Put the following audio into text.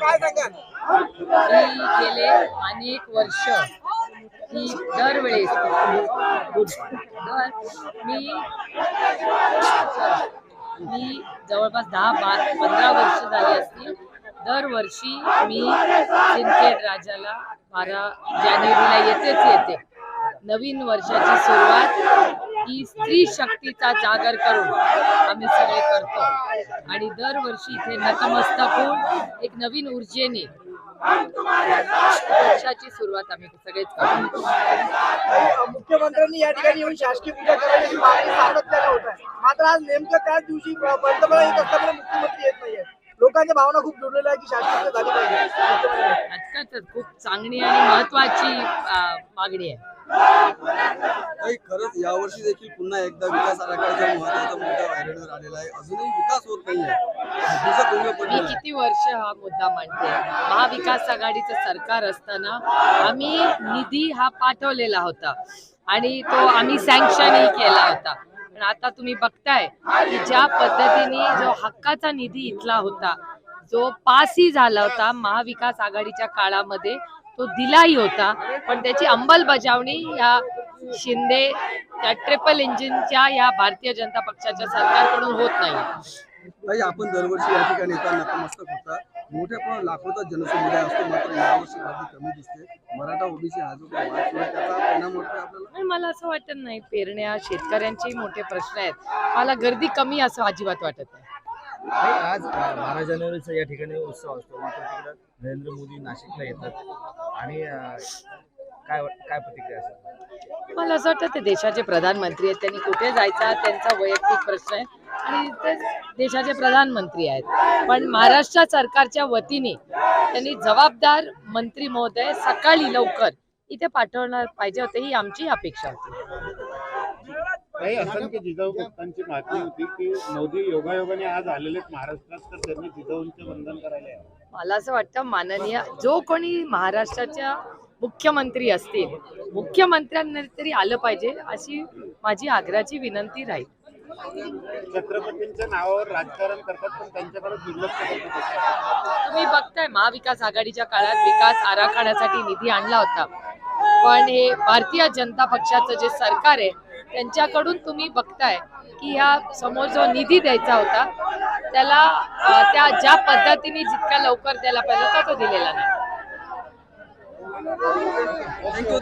काय सांगाल? मी गेले अनेक वर्ष. ही दरवेळेस दर मी मी जवळपास दहा पाच पंधरा वर्ष झाली असतील. दरवर्षी मी सिंदखेड राजाला बारा जानेवारीला येतेच येते. नवीन वर्षाची सुरुवात ही स्त्री शक्तीचा जागर करून आम्ही सगळे करतो. आणि दरवर्षी इथे नतमस्तक होऊन एक नवीन ऊर्जेने वर्षाची सुरुवात आम्ही सगळेच करतो. मुख्यमंत्र्यांनी या ठिकाणी येऊन शासकीय पूजा करायची मागणी सातत्याने होत आहे. मात्र आज नेमकं त्याच दिवशी पंतप्रधान येत असताना मुख्यमंत्री येत नाहीये लोकांच्या भावना खूप जुळलेल्या आहे की शासकीय झाली पाहिजे. आजकाल खूप चांगली आणि महत्वाची मागणी आहे. काही खरंच यावर्षी देखील पुन्हा एकदा विकास आराखड्याचा महत्त्वाचा मुद्दा व्हायरलवर आलेला आहे. अजूनही विकास होत नाहीये. मी पडलेलं आहे. किती वर्ष हा मुद्दा मांडते? महाविकास आघाडीचं सरकार असताना आम्ही निधी हा पाठवलेला होता. आणि तो आम्ही सँक्शनही केला होता. पण आता तुम्ही बघताय की ज्या पद्धतीने जो हक्काचा निधी इथला होता जो पासही झाला होता महाविकास आघाडीच्या काळामध्ये तो दिलाही होता. पण त्याची अंमलबजावणी या शिंदे त्या ट्रिपल इंजिनच्या या भारतीय जनता पक्षाच्या सरकारकडून होत नाही. ताई आपण दरवर्षी या ठिकाणी येताना नतमस्तक होता. मोठ्या प्रमाणात लाखोचा जनसमुदाय असतो मात्र यावर्षी गर्दी कमी दिसते. मराठा ओबीसी हा जो काही वाद सुरू आहे, त्याचा परिणाम होतोय आपल्याला? पण मला असं वाटत नाही. पेरण्या शेतकऱ्यांचे मोठे प्रश्न आहेत. मला गर्दी कमी असं अजिबात वाटत नाही. नाही, आज अ, बारा जानेवारीचा या ठिकाणी उत्सव असतो. मात्र तिकडं नरेंद्र मोदी नाशिकला येतात. आणि अ, काय वाट- काय प्रतिक्रिया असेल मला असं वाटतं ते देशाचे प्रधानमंत्री आहेत. त्यांनी कुठे जायचा त्यांचा वैयक्तिक प्रश्न आहे. आणि ते देशाचे प्रधानमंत्री आहेत. पण महाराष्ट्र सरकारच्या वतीने त्यांनी जबाबदार मंत्री महोदय सकाळी लवकर इथे पाठवणार पाहिजे होते ही आमची अपेक्षा होती. काही असंख्य जिजाऊ भक्तांची मागणी होती की मोदी योगायोगाने आज महाराष्ट्रात तर त्यांनी जिजाऊंचे वंदन करायला मला असं वाटतं माननीय जो कोणी महाराष्ट्राच्या मुख्यमंत्री असतील. मुख्यमंत्र्यांना तरी आलं पाहिजे अशी माझी आग्रहाची विनंती राहील. छत्रपतींच्या नावावर राजकारण करतात पण त्यांच्याकडे दुर्लक्ष तुम्ही बघताय महाविकास आघाडीच्या काळात विकास आराखड्यासाठी निधी आणला होता. पण हे भारतीय जनता पक्षाचं जे सरकार आहे त्यांच्याकडून तुम्ही बघताय की ह्या समोर जो निधी द्यायचा होता त्याला त्या ज्या पद्धतीने जितक्या लवकर द्यायला पाहिजे होता तो दिलेला नाही. Thank you